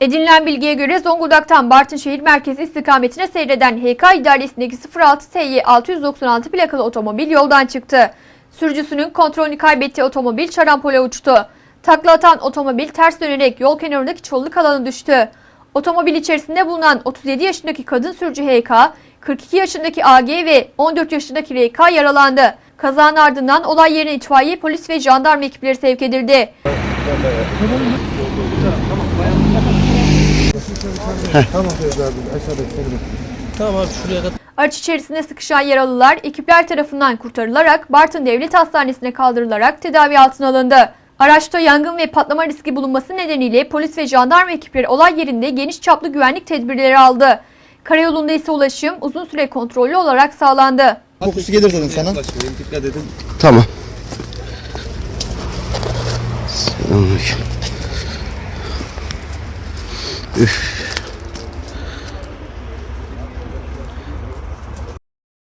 Edinilen bilgiye göre Zonguldak'tan Bartın şehir merkezi istikametine seyreden HK idaresindeki 06 SY 696 plakalı otomobil yoldan çıktı. Sürücüsünün kontrolünü kaybettiği otomobil şarampole uçtu. Takla atan otomobil ters dönerek yol kenarındaki çoluluk alana düştü. Otomobil içerisinde bulunan 37 yaşındaki kadın sürücü HK, 42 yaşındaki AG ve 14 yaşındaki RK yaralandı. Kazanın ardından olay yerine itfaiye, polis ve jandarma ekipleri sevk edildi. Tamam. Araç içerisinde sıkışan yaralılar ekipler tarafından kurtarılarak Bartın Devlet Hastanesi'ne kaldırılarak tedavi altına alındı. Araçta yangın ve patlama riski bulunması nedeniyle polis ve jandarma ekipleri olay yerinde geniş çaplı güvenlik tedbirleri aldı. Karayolunda ise ulaşım uzun süre kontrollü olarak sağlandı. Kokusu gelir dedim sana. Dikkat edin. Tamam. Selamünaleyküm. Üf.